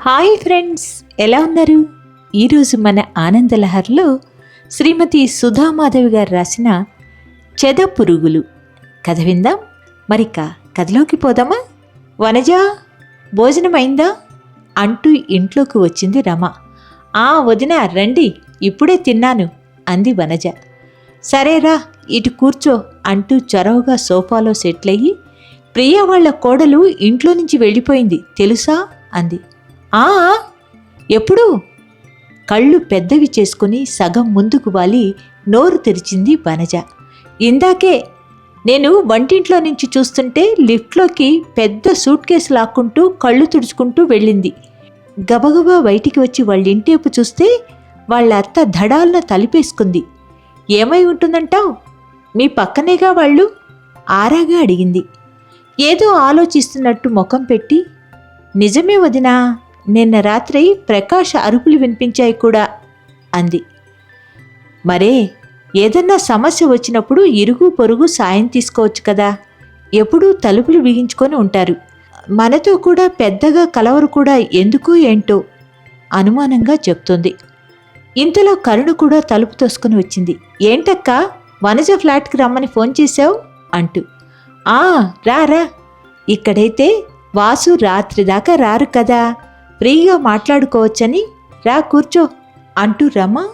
Hi friends ఎలా ఉన్నారు? ఈరోజు మన ఆనందలహర్లో శ్రీమతి సుధామాధవి గారు రాసిన చెద పురుగులు. కథ విందాం? మరిక కథలోకి పోదామా? వనజా భోజనం అయిందా? అంటూ ఇంట్లోకి వచ్చింది రమ. ఆ వదిన రండి ఇప్పుడే తిన్నాను అంది వనజ. సరేరా ఇటు కూర్చో అంటూ చొరవగా సోఫాలో సెటిల్ అయ్యి ప్రియ వాళ్ళ కోడలు ఇంట్లో నుంచి వెళ్ళిపోయింది తెలుసా? అంది. ఆ ఎప్పుడు? కళ్ళు పెద్దవి చేసుకుని సగం ముందుకు వాలి నోరు తెరిచింది వనజ. ఇందాకే నేను వంటింట్లో నుంచి చూస్తుంటే లిఫ్ట్లోకి పెద్ద సూట్ కేసు లాక్కుంటూ కళ్ళు తుడుచుకుంటూ వెళ్ళింది. గబగబా బయటికి వచ్చి వాళ్ళ ఇంటేపు చూస్తే వాళ్ళ అత్త ధడాలన తలిపేసుకుంది. ఏమై ఉంటుందంటావు? మీ పక్కనేగా వాళ్ళు? ఆరాగా అడిగింది. ఏదో ఆలోచిస్తున్నట్టు ముఖం పెట్టి నిజమే వదినా? నిన్న రాత్రి ప్రకాష్ అరుపులు వినిపించాయి కూడా అంది. మరే ఏదన్నా సమస్య వచ్చినప్పుడు ఇరుగు పొరుగు సాయం తీసుకోవచ్చు కదా. ఎప్పుడూ తలుపులు బిగించుకొని ఉంటారు. మనతో కూడా పెద్దగా కలవరు కూడా ఎందుకు ఏంటో అనుమానంగా చెప్తుంది. ఇంతలో కరుణ కూడా తలుపు తోసుకుని వచ్చింది. ఏంటక్క వనజ ఫ్లాట్కి రమ్మని ఫోన్ చేశావు? అంటూ. ఆ రా రా. ఇక్కడైతే వాసు రాత్రి దాకా రారు కదా. ఫ్రీగా మాట్లాడుకోవచ్చని రా కూర్చో అంటూ రమ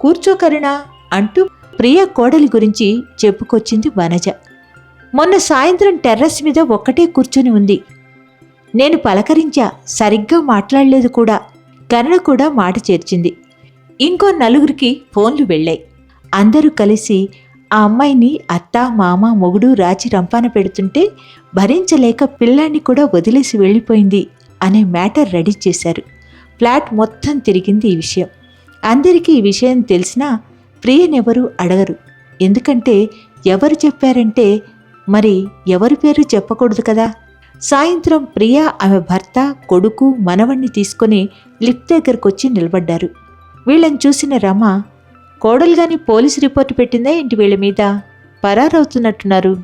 కూర్చో కరుణ అంటూ ప్రియ కోడలి గురించి చెప్పుకొచ్చింది వనజ. మొన్న సాయంత్రం టెర్రస్ మీద ఒక్కటే కూర్చొని ఉంది. నేను పలకరించా సరిగ్గా మాట్లాడలేదు కూడా కరుణ కూడా మాట చేర్చింది. ఇంకో నలుగురికి ఫోన్లు వెళ్ళాయి. అందరూ కలిసి ఆ అమ్మాయిని అత్త మామ మొగుడు రాచి రంపాన పెడుతుంటే భరించలేక పిల్లాన్ని కూడా వదిలేసి వెళ్ళిపోయింది. అనే మ్యాటర్ రెడీ చేశారు. ఫ్లాట్ మొత్తం తిరిగింది ఈ విషయం. అందరికీ ఈ విషయం తెలిసినా ప్రియనెవరూ అడగరు. ఎందుకంటే ఎవరు చెప్పారంటే మరి ఎవరి పేరు చెప్పకూడదు కదా? సాయంత్రం ప్రియ ఆమె భర్త కొడుకు మనవణ్ణి తీసుకొని లిఫ్ట్ దగ్గరకొచ్చి నిలబడ్డారు. వీళ్ళని చూసిన రమ కోడలుగాని పోలీసు రిపోర్టు పెట్టిందా ఇంటి వీళ్ళ మీద? పరారవుతున్నట్టున్నారు.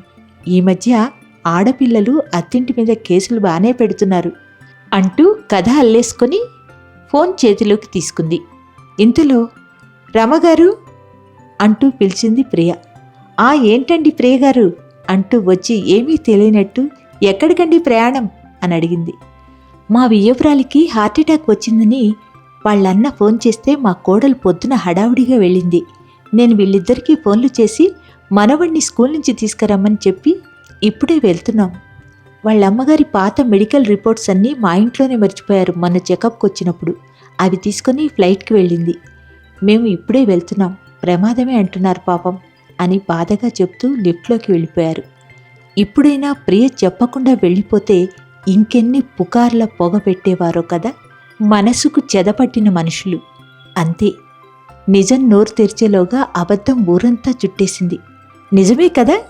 ఈ మధ్య ఆడపిల్లలు అత్తింటి మీద కేసులు బాగానే పెడుతున్నారు. అంటూ కథ అల్లేసుకొని ఫోన్ చేతిలోకి తీసుకుంది. ఇంతలో రమగారు అంటూ పిలిచింది ప్రియ. ఆ ఏంటండి ప్రియ గారు? అంటూ వచ్చి ఏమీ తెలియనట్టు ఎక్కడికండి ప్రయాణం? అని అడిగింది. మా వియ్యపురాలికి హార్ట్అటాక్ వచ్చిందని వాళ్ళన్న ఫోన్ చేస్తే మా కోడలు పొద్దున హడావుడిగా వెళ్ళింది. నేను వీళ్ళిద్దరికీ ఫోన్లు చేసి మనవణ్ణి స్కూల్ నుంచి తీసుకురమ్మని చెప్పి ఇప్పుడే వెళ్తున్నాం. వాళ్ళ అమ్మగారి పాత మెడికల్ రిపోర్ట్స్ అన్నీ మా ఇంట్లోనే మర్చిపోయారు మొన్న చెకప్కి వచ్చినప్పుడు. అవి తీసుకొని ఫ్లైట్కి వెళ్ళింది. మేము ఇప్పుడే వెళ్తున్నాం. ప్రమాదమే అంటున్నారు పాపం అని బాధగా చెప్తూ లిఫ్ట్లోకి వెళ్ళిపోయారు. ఇప్పుడైనా ప్రియ చెప్పకుండా వెళ్ళిపోతే ఇంకెన్ని పుకార్ల పొగ పెట్టేవారో కదా? మనసుకు చెదపట్టిన మనుషులు. అంతే. నిజం నోరు తెరిచేలోగా అబద్ధం ఊరంతా చుట్టేసింది. నిజమే కదా?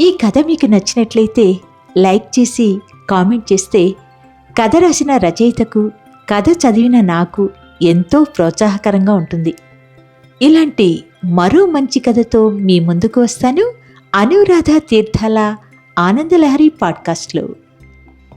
ఈ కథ మీకు నచ్చినట్లయితే లైక్ చేసి కామెంట్ చేస్తే కథ రాసిన రచయితకు కథ చదివిన నాకు ఎంతో ప్రోత్సాహకరంగా ఉంటుంది. ఇలాంటి మరో మంచి కథతో మీ ముందుకు వస్తాను. అనురాధ తీర్థాల ఆనందలహరి పాడ్కాస్ట్లో.